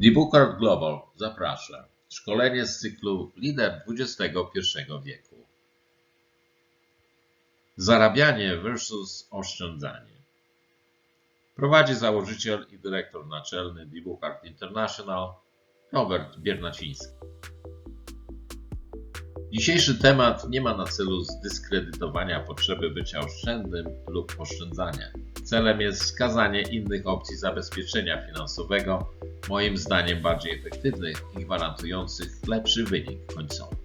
Dibukart Global zaprasza. Szkolenie z cyklu Lider XXI wieku. Zarabianie versus oszczędzanie. Prowadzi założyciel i dyrektor naczelny Dibukart International Robert Biernaciński. Dzisiejszy temat nie ma na celu zdyskredytowania potrzeby bycia oszczędnym lub oszczędzania. Celem jest wskazanie innych opcji zabezpieczenia finansowego, moim zdaniem bardziej efektywnych i gwarantujących lepszy wynik końcowy.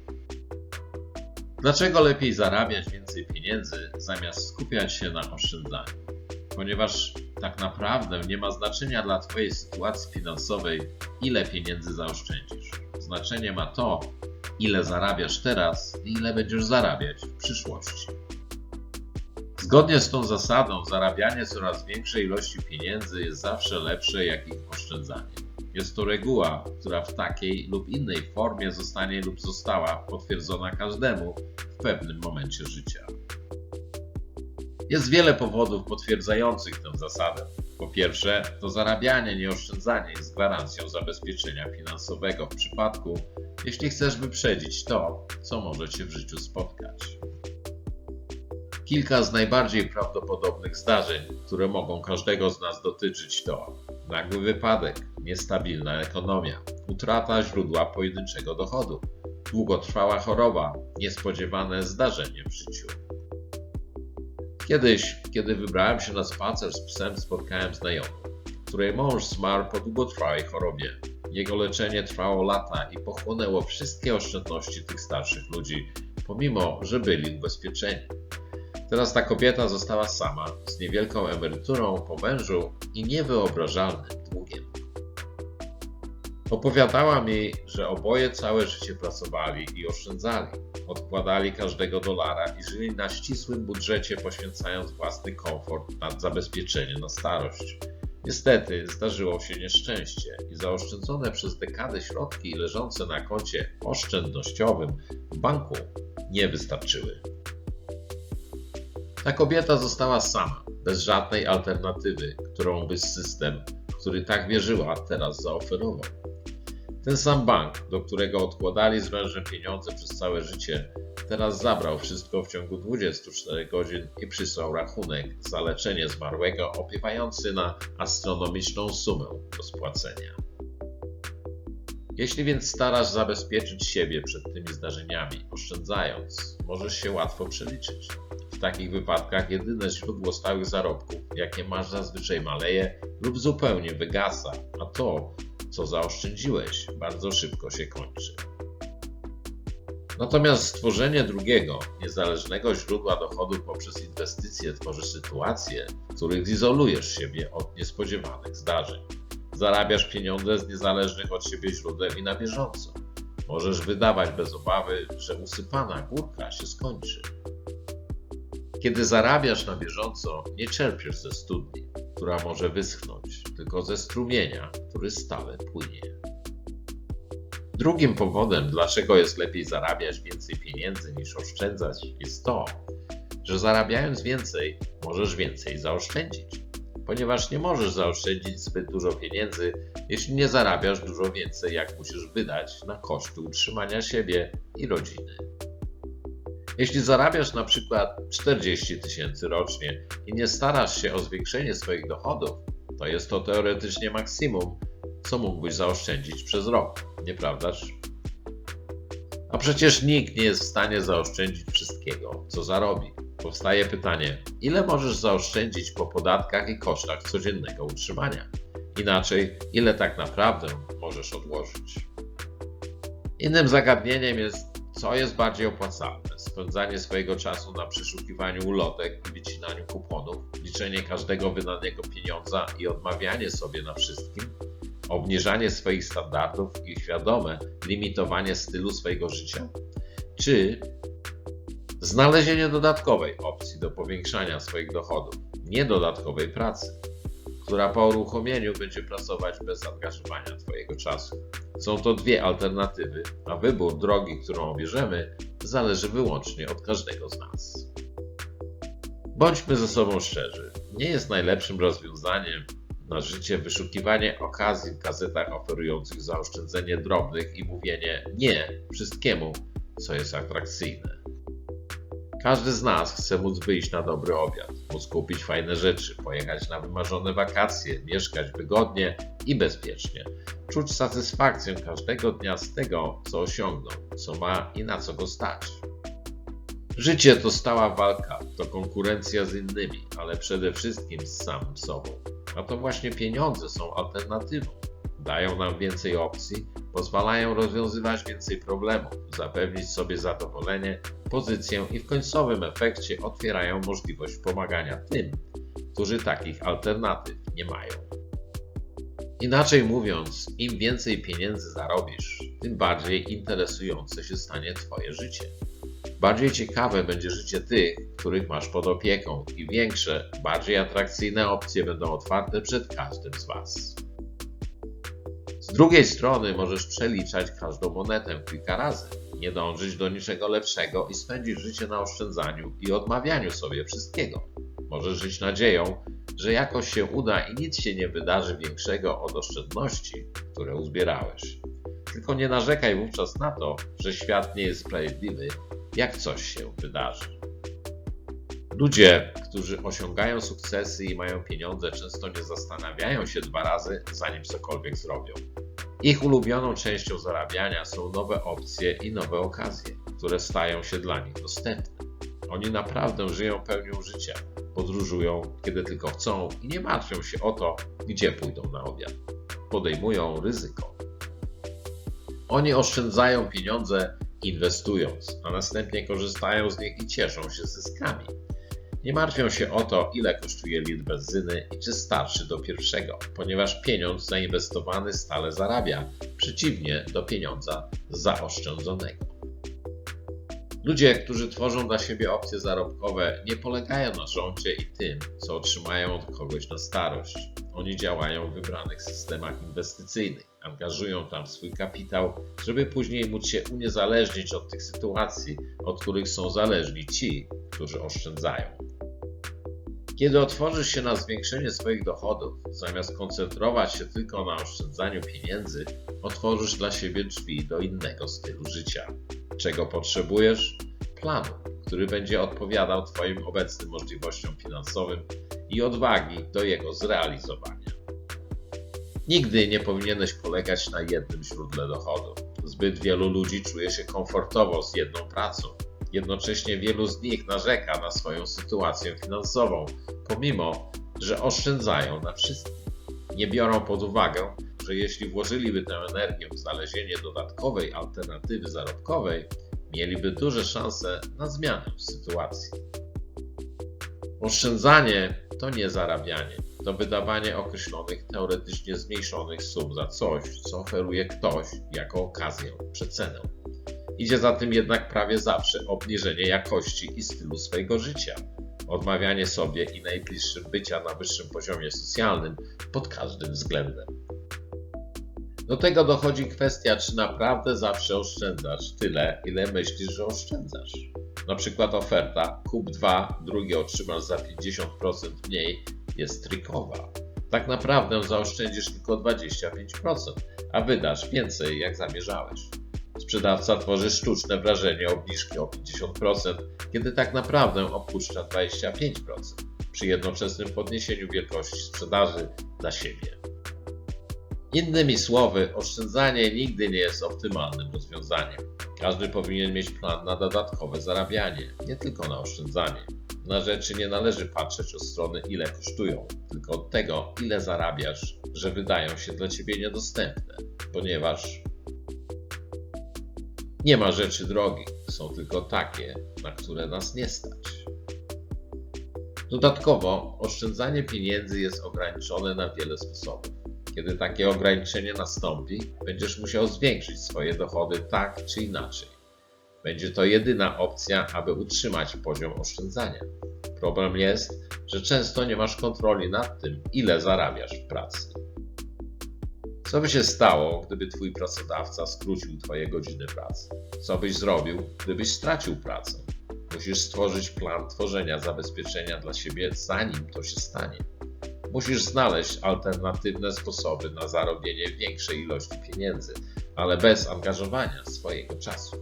Dlaczego lepiej zarabiać więcej pieniędzy zamiast skupiać się na oszczędzaniu? Ponieważ tak naprawdę nie ma znaczenia dla Twojej sytuacji finansowej, ile pieniędzy zaoszczędzisz. Znaczenie ma to, ile zarabiasz teraz i ile będziesz zarabiać w przyszłości. Zgodnie z tą zasadą, zarabianie coraz większej ilości pieniędzy jest zawsze lepsze jak ich oszczędzanie. Jest to reguła, która w takiej lub innej formie zostanie lub została potwierdzona każdemu w pewnym momencie życia. Jest wiele powodów potwierdzających tę zasadę. Po pierwsze, to zarabianie, nie oszczędzanie jest gwarancją zabezpieczenia finansowego w przypadku, jeśli chcesz wyprzedzić to, co może cię w życiu spotkać. Kilka z najbardziej prawdopodobnych zdarzeń, które mogą każdego z nas dotyczyć, to nagły wypadek, niestabilna ekonomia, utrata źródła pojedynczego dochodu, długotrwała choroba, niespodziewane zdarzenie w życiu. Kiedyś, kiedy wybrałem się na spacer z psem, spotkałem znajomą, której mąż zmarł po długotrwałej chorobie. Jego leczenie trwało lata i pochłonęło wszystkie oszczędności tych starszych ludzi, pomimo że byli ubezpieczeni. Teraz ta kobieta została sama, z niewielką emeryturą po mężu i niewyobrażalnym długiem. Opowiadała mi, że oboje całe życie pracowali i oszczędzali. Odkładali każdego dolara i żyli na ścisłym budżecie, poświęcając własny komfort na zabezpieczenie na starość. Niestety zdarzyło się nieszczęście i zaoszczędzone przez dekady środki leżące na koncie oszczędnościowym w banku nie wystarczyły. Ta kobieta została sama, bez żadnej alternatywy, którą by system, w który tak wierzyła, teraz zaoferował. Ten sam bank, do którego odkładali z mężem pieniądze przez całe życie, teraz zabrał wszystko w ciągu 24 godzin i przysłał rachunek za leczenie zmarłego opiewający na astronomiczną sumę do spłacenia. Jeśli więc starasz zabezpieczyć siebie przed tymi zdarzeniami, oszczędzając, możesz się łatwo przeliczyć. W takich wypadkach jedyne źródło stałych zarobków, jakie masz zazwyczaj maleje lub zupełnie wygasa, a to, co zaoszczędziłeś, bardzo szybko się kończy. Natomiast stworzenie drugiego, niezależnego źródła dochodu poprzez inwestycje tworzy sytuacje, w których izolujesz siebie od niespodziewanych zdarzeń. Zarabiasz pieniądze z niezależnych od siebie źródeł i na bieżąco. Możesz wydawać bez obawy, że usypana górka się skończy. Kiedy zarabiasz na bieżąco, nie czerpiesz ze studni, która może wyschnąć, tylko ze strumienia, który stale płynie. Drugim powodem, dlaczego jest lepiej zarabiać więcej pieniędzy niż oszczędzać, jest to, że zarabiając więcej, możesz więcej zaoszczędzić. Ponieważ nie możesz zaoszczędzić zbyt dużo pieniędzy, jeśli nie zarabiasz dużo więcej, jak musisz wydać na koszty utrzymania siebie i rodziny. Jeśli zarabiasz na przykład 40 tysięcy rocznie i nie starasz się o zwiększenie swoich dochodów, to jest to teoretycznie maksimum, co mógłbyś zaoszczędzić przez rok, nieprawdaż? A przecież nikt nie jest w stanie zaoszczędzić wszystkiego, co zarobi. Powstaje pytanie, ile możesz zaoszczędzić po podatkach i kosztach codziennego utrzymania? Inaczej, ile tak naprawdę możesz odłożyć? Innym zagadnieniem jest, co jest bardziej opłacalne: spędzanie swojego czasu na przeszukiwaniu ulotek wycinaniu kuponów, liczenie każdego wydanego pieniądza i odmawianie sobie na wszystkim, obniżanie swoich standardów i świadome limitowanie stylu swojego życia? Czy znalezienie dodatkowej opcji do powiększania swoich dochodów, nie dodatkowej pracy, która po uruchomieniu będzie pracować bez zaangażowania Twojego czasu? Są to dwie alternatywy, a wybór drogi, którą obierzemy, zależy wyłącznie od każdego z nas. Bądźmy ze sobą szczerzy. Nie jest najlepszym rozwiązaniem na życie wyszukiwanie okazji w gazetach oferujących zaoszczędzenie drobnych i mówienie nie wszystkiemu, co jest atrakcyjne. Każdy z nas chce móc wyjść na dobry obiad, móc kupić fajne rzeczy, pojechać na wymarzone wakacje, mieszkać wygodnie i bezpiecznie, czuć satysfakcję każdego dnia z tego, co osiągnął, co ma i na co go stać. Życie to stała walka, to konkurencja z innymi, ale przede wszystkim z samym sobą. A to właśnie pieniądze są alternatywą. Dają nam więcej opcji, pozwalają rozwiązywać więcej problemów, zapewnić sobie zadowolenie, pozycję i w końcowym efekcie otwierają możliwość pomagania tym, którzy takich alternatyw nie mają. Inaczej mówiąc, im więcej pieniędzy zarobisz, tym bardziej interesujące się stanie Twoje życie. Bardziej ciekawe będzie życie tych, których masz pod opieką, i większe, bardziej atrakcyjne opcje będą otwarte przed każdym z Was. Z drugiej strony możesz przeliczać każdą monetę kilka razy, nie dążyć do niczego lepszego i spędzić życie na oszczędzaniu i odmawianiu sobie wszystkiego. Możesz żyć nadzieją, że jakoś się uda i nic się nie wydarzy większego od oszczędności, które uzbierałeś. Tylko nie narzekaj wówczas na to, że świat nie jest sprawiedliwy, jak coś się wydarzy. Ludzie, którzy osiągają sukcesy i mają pieniądze, często nie zastanawiają się dwa razy, zanim cokolwiek zrobią. Ich ulubioną częścią zarabiania są nowe opcje i nowe okazje, które stają się dla nich dostępne. Oni naprawdę żyją pełnią życia, podróżują kiedy tylko chcą i nie martwią się o to, gdzie pójdą na obiad. Podejmują ryzyko. Oni oszczędzają pieniądze inwestując, a następnie korzystają z nich i cieszą się zyskami. Nie martwią się o to, ile kosztuje litr benzyny i czy starszy do pierwszego, ponieważ pieniądz zainwestowany stale zarabia, przeciwnie do pieniądza zaoszczędzonego. Ludzie, którzy tworzą dla siebie opcje zarobkowe, nie polegają na rządzie i tym, co otrzymają od kogoś na starość. Oni działają w wybranych systemach inwestycyjnych, angażują tam swój kapitał, żeby później móc się uniezależnić od tych sytuacji, od których są zależni ci, którzy oszczędzają. Kiedy otworzysz się na zwiększenie swoich dochodów, zamiast koncentrować się tylko na oszczędzaniu pieniędzy, otworzysz dla siebie drzwi do innego stylu życia. Czego potrzebujesz? Planu, który będzie odpowiadał Twoim obecnym możliwościom finansowym i odwagi do jego zrealizowania. Nigdy nie powinieneś polegać na jednym źródle dochodu. Zbyt wielu ludzi czuje się komfortowo z jedną pracą. Jednocześnie wielu z nich narzeka na swoją sytuację finansową, pomimo że oszczędzają na wszystkim. Nie biorą pod uwagę, że jeśli włożyliby tę energię w znalezienie dodatkowej alternatywy zarobkowej, mieliby duże szanse na zmianę sytuacji. Oszczędzanie to nie zarabianie, to wydawanie określonych, teoretycznie zmniejszonych sum za coś, co oferuje ktoś jako okazję, przecenę. Idzie za tym jednak prawie zawsze obniżenie jakości i stylu swojego życia, odmawianie sobie i najbliższym bycia na wyższym poziomie socjalnym pod każdym względem. Do tego dochodzi kwestia, czy naprawdę zawsze oszczędzasz tyle, ile myślisz, że oszczędzasz. Na przykład oferta kup 2, drugie otrzymasz za 50% mniej jest trikowa. Tak naprawdę zaoszczędzisz tylko 25%, a wydasz więcej jak zamierzałeś. Sprzedawca tworzy sztuczne wrażenie obniżki o 50%, kiedy tak naprawdę opuszcza 25% przy jednoczesnym podniesieniu wielkości sprzedaży dla siebie. Innymi słowy, oszczędzanie nigdy nie jest optymalnym rozwiązaniem. Każdy powinien mieć plan na dodatkowe zarabianie, nie tylko na oszczędzanie. Na rzeczy nie należy patrzeć od strony ile kosztują, tylko od tego ile zarabiasz, że wydają się dla ciebie niedostępne, ponieważ nie ma rzeczy drogich, są tylko takie, na które nas nie stać. Dodatkowo, oszczędzanie pieniędzy jest ograniczone na wiele sposobów. Kiedy takie ograniczenie nastąpi, będziesz musiał zwiększyć swoje dochody tak czy inaczej. Będzie to jedyna opcja, aby utrzymać poziom oszczędzania. Problem jest, że często nie masz kontroli nad tym, ile zarabiasz w pracy. Co by się stało, gdyby twój pracodawca skrócił twoje godziny pracy? Co byś zrobił, gdybyś stracił pracę? Musisz stworzyć plan tworzenia zabezpieczenia dla siebie, zanim to się stanie. Musisz znaleźć alternatywne sposoby na zarobienie większej ilości pieniędzy, ale bez angażowania swojego czasu.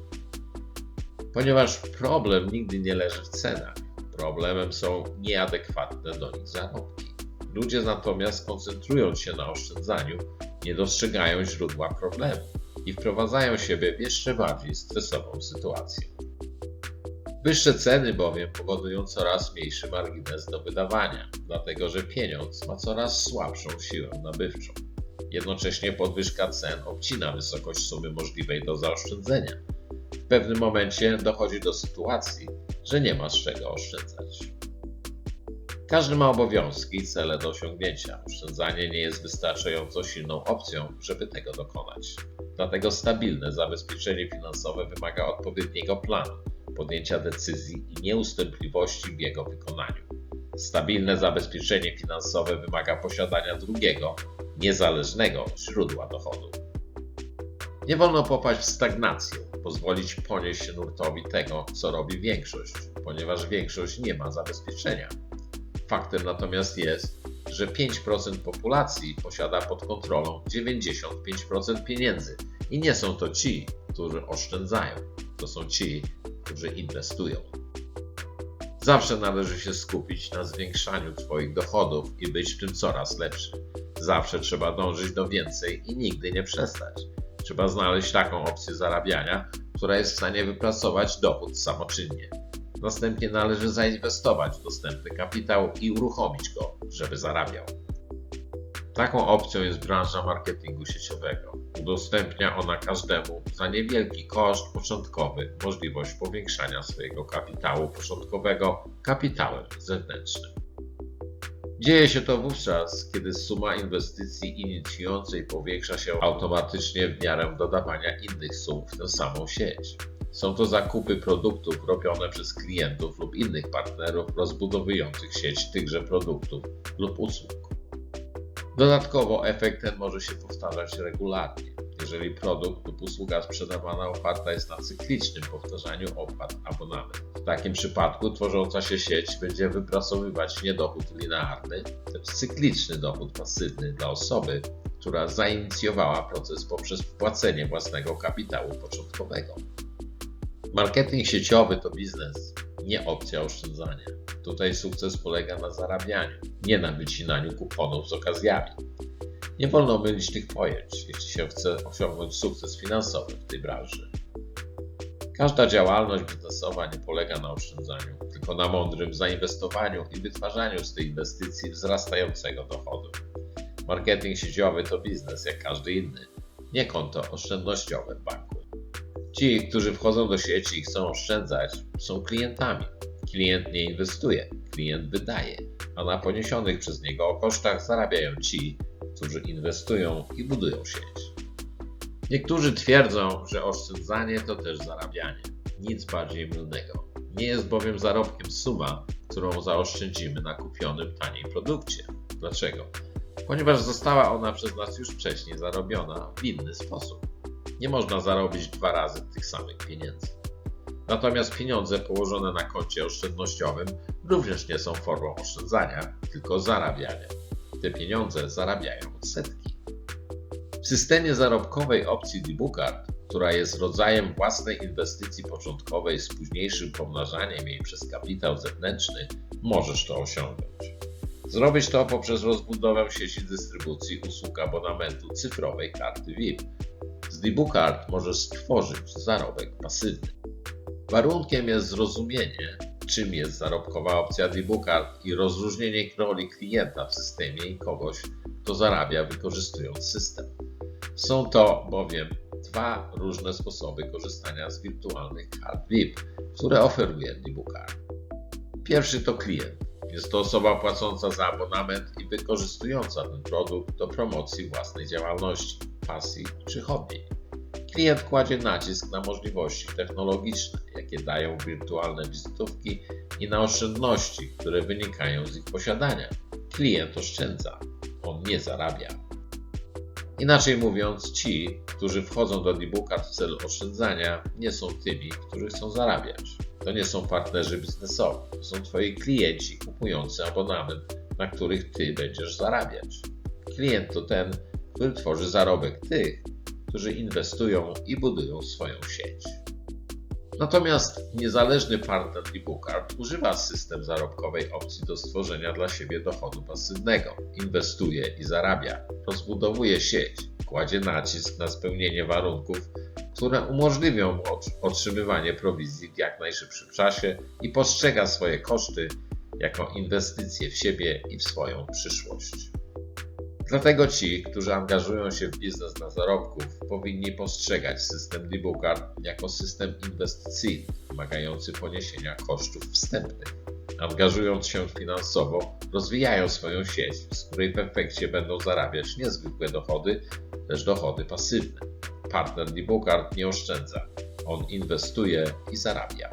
Ponieważ problem nigdy nie leży w cenach, problemem są nieadekwatne do nich zarobki. Ludzie natomiast koncentrując się na oszczędzaniu, nie dostrzegają źródła problemu i wprowadzają siebie w jeszcze bardziej stresową sytuację. Wyższe ceny bowiem powodują coraz mniejszy margines do wydawania, dlatego że pieniądz ma coraz słabszą siłę nabywczą. Jednocześnie podwyżka cen obcina wysokość sumy możliwej do zaoszczędzenia. W pewnym momencie dochodzi do sytuacji, że nie ma z czego oszczędzać. Każdy ma obowiązki i cele do osiągnięcia. Oszczędzanie nie jest wystarczająco silną opcją, żeby tego dokonać. Dlatego stabilne zabezpieczenie finansowe wymaga odpowiedniego planu, podjęcia decyzji i nieustępliwości w jego wykonaniu. Stabilne zabezpieczenie finansowe wymaga posiadania drugiego, niezależnego źródła dochodu. Nie wolno popaść w stagnację, pozwolić ponieść się nurtowi tego, co robi większość, ponieważ większość nie ma zabezpieczenia. Faktem natomiast jest, że 5% populacji posiada pod kontrolą 95% pieniędzy i nie są to ci, którzy oszczędzają, to są ci, którzy inwestują. Zawsze należy się skupić na zwiększaniu Twoich dochodów i być w tym coraz lepszy. Zawsze trzeba dążyć do więcej i nigdy nie przestać. Trzeba znaleźć taką opcję zarabiania, która jest w stanie wypracować dochód samoczynnie. Następnie należy zainwestować w dostępny kapitał i uruchomić go, żeby zarabiał. Taką opcją jest branża marketingu sieciowego. Udostępnia ona każdemu za niewielki koszt początkowy możliwość powiększania swojego kapitału początkowego kapitałem zewnętrznym. Dzieje się to wówczas, kiedy suma inwestycji inicjującej powiększa się automatycznie w miarę dodawania innych sum w tę samą sieć. Są to zakupy produktów robione przez klientów lub innych partnerów rozbudowujących sieć tychże produktów lub usług. Dodatkowo efekt ten może się powtarzać regularnie. Jeżeli produkt lub usługa sprzedawana oparta jest na cyklicznym powtarzaniu opłat abonament. W takim przypadku tworząca się sieć będzie wypracowywać nie dochód linearny, lecz cykliczny dochód pasywny dla osoby, która zainicjowała proces poprzez wpłacenie własnego kapitału początkowego. Marketing sieciowy to biznes, nie opcja oszczędzania. Tutaj sukces polega na zarabianiu, nie na wycinaniu kuponów z okazjami. Nie wolno mylić tych pojęć, jeśli się chce osiągnąć sukces finansowy w tej branży. Każda działalność biznesowa nie polega na oszczędzaniu, tylko na mądrym zainwestowaniu i wytwarzaniu z tej inwestycji wzrastającego dochodu. Marketing sieciowy to biznes jak każdy inny, nie konto oszczędnościowe w banku. Ci, którzy wchodzą do sieci i chcą oszczędzać, są klientami. Klient nie inwestuje, klient wydaje, a na poniesionych przez niego kosztach zarabiają ci, którzy inwestują i budują sieć. Niektórzy twierdzą, że oszczędzanie to też zarabianie. Nic bardziej mylnego. Nie jest bowiem zarobkiem suma, którą zaoszczędzimy na kupionym taniej produkcie. Dlaczego? Ponieważ została ona przez nas już wcześniej zarobiona w inny sposób. Nie można zarobić dwa razy tych samych pieniędzy. Natomiast pieniądze położone na koncie oszczędnościowym również nie są formą oszczędzania, tylko zarabiania. Te pieniądze zarabiają odsetki. W systemie zarobkowej opcji Debugard, która jest rodzajem własnej inwestycji początkowej z późniejszym pomnażaniem jej przez kapitał zewnętrzny, możesz to osiągnąć. Zrobić to poprzez rozbudowę sieci dystrybucji usług abonamentu cyfrowej karty VIP. Z Debugard możesz stworzyć zarobek pasywny. Warunkiem jest zrozumienie, czym jest zarobkowa opcja Debugard i rozróżnienie roli klienta w systemie i kogoś, kto zarabia wykorzystując system. Są to bowiem dwa różne sposoby korzystania z wirtualnych kart VIP, które oferuje Debugard. Pierwszy to klient. Jest to osoba płacąca za abonament i wykorzystująca ten produkt do promocji własnej działalności, pasji czy hobby. Klient kładzie nacisk na możliwości technologiczne, jakie dają wirtualne wizytówki i na oszczędności, które wynikają z ich posiadania. Klient oszczędza, on nie zarabia. Inaczej mówiąc, ci, którzy wchodzą do Debugard w celu oszczędzania, nie są tymi, którzy chcą zarabiać. To nie są partnerzy biznesowi, to są Twoi klienci kupujący abonament na których ty będziesz zarabiać. Klient to ten, który tworzy zarobek tych, którzy inwestują i budują swoją sieć. Natomiast niezależny partner eBookart używa system zarobkowej opcji do stworzenia dla siebie dochodu pasywnego. Inwestuje i zarabia, rozbudowuje sieć, kładzie nacisk na spełnienie warunków, które umożliwią otrzymywanie prowizji w jak najszybszym czasie i postrzega swoje koszty jako inwestycje w siebie i w swoją przyszłość. Dlatego ci, którzy angażują się w biznes na zarobków, powinni postrzegać system Debugard jako system inwestycyjny, wymagający poniesienia kosztów wstępnych. Angażując się finansowo, rozwijają swoją sieć, z której w efekcie będą zarabiać niezwykłe dochody, lecz dochody pasywne. Partner Debugard nie oszczędza, on inwestuje i zarabia.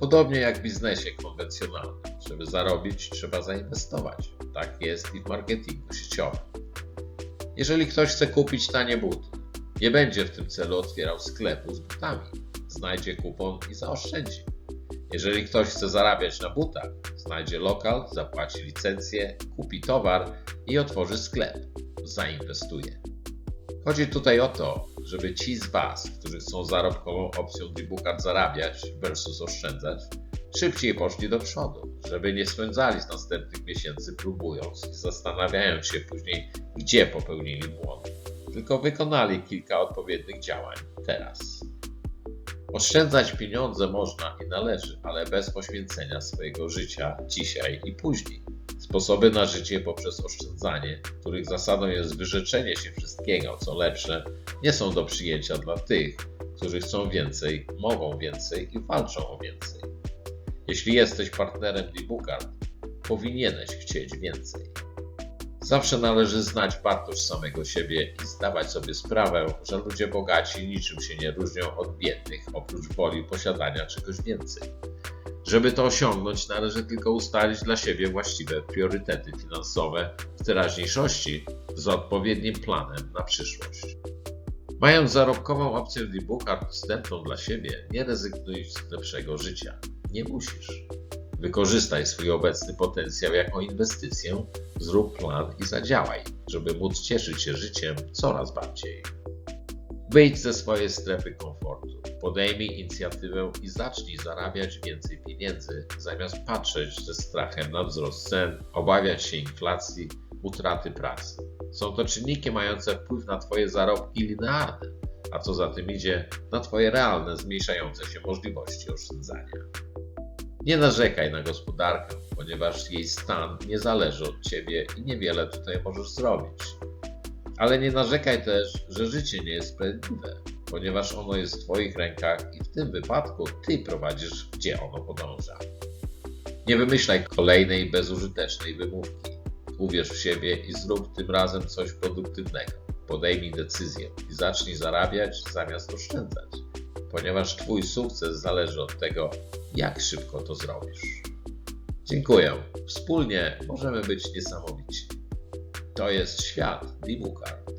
Podobnie jak w biznesie konwencjonalnym, żeby zarobić, trzeba zainwestować. Tak jest i w marketingu sieciowym. Jeżeli ktoś chce kupić tanie buty, nie będzie w tym celu otwierał sklepu z butami. Znajdzie kupon i zaoszczędzi. Jeżeli ktoś chce zarabiać na butach, znajdzie lokal, zapłaci licencję, kupi towar i otworzy sklep. Zainwestuje. Chodzi tutaj o to, żeby ci z Was, którzy chcą zarobkową opcją Debugard zarabiać versus oszczędzać, szybciej poszli do przodu, żeby nie spędzali z następnych miesięcy próbując i zastanawiając się później, gdzie popełnili błąd, tylko wykonali kilka odpowiednich działań teraz. Oszczędzać pieniądze można i należy, ale bez poświęcenia swojego życia dzisiaj i później. Sposoby na życie poprzez oszczędzanie, których zasadą jest wyrzeczenie się wszystkiego, co lepsze, nie są do przyjęcia dla tych, którzy chcą więcej, mogą więcej i walczą o więcej. Jeśli jesteś partnerem Debugard, powinieneś chcieć więcej. Zawsze należy znać wartość samego siebie i zdawać sobie sprawę, że ludzie bogaci niczym się nie różnią od biednych, oprócz woli posiadania czegoś więcej. Żeby to osiągnąć, należy tylko ustalić dla siebie właściwe priorytety finansowe w teraźniejszości z odpowiednim planem na przyszłość. Mając zarobkową opcję Debugard dostępną dla siebie, nie rezygnuj z lepszego życia. Nie musisz. Wykorzystaj swój obecny potencjał jako inwestycję, zrób plan i zadziałaj, żeby móc cieszyć się życiem coraz bardziej. Wyjdź ze swojej strefy komfortu, podejmij inicjatywę i zacznij zarabiać więcej pieniędzy, zamiast patrzeć ze strachem na wzrost cen, obawiać się inflacji, utraty pracy. Są to czynniki mające wpływ na Twoje zarobki linearne, a co za tym idzie, na Twoje realne, zmniejszające się możliwości oszczędzania. Nie narzekaj na gospodarkę, ponieważ jej stan nie zależy od ciebie i niewiele tutaj możesz zrobić. Ale nie narzekaj też, że życie nie jest sprawiedliwe, ponieważ ono jest w Twoich rękach i w tym wypadku Ty prowadzisz, gdzie ono podąża. Nie wymyślaj kolejnej bezużytecznej wymówki. Uwierz w siebie i zrób tym razem coś produktywnego. Podejmij decyzję i zacznij zarabiać zamiast oszczędzać, ponieważ Twój sukces zależy od tego, jak szybko to zrobisz. Dziękuję. Wspólnie możemy być niesamowici. To jest świat Debugard.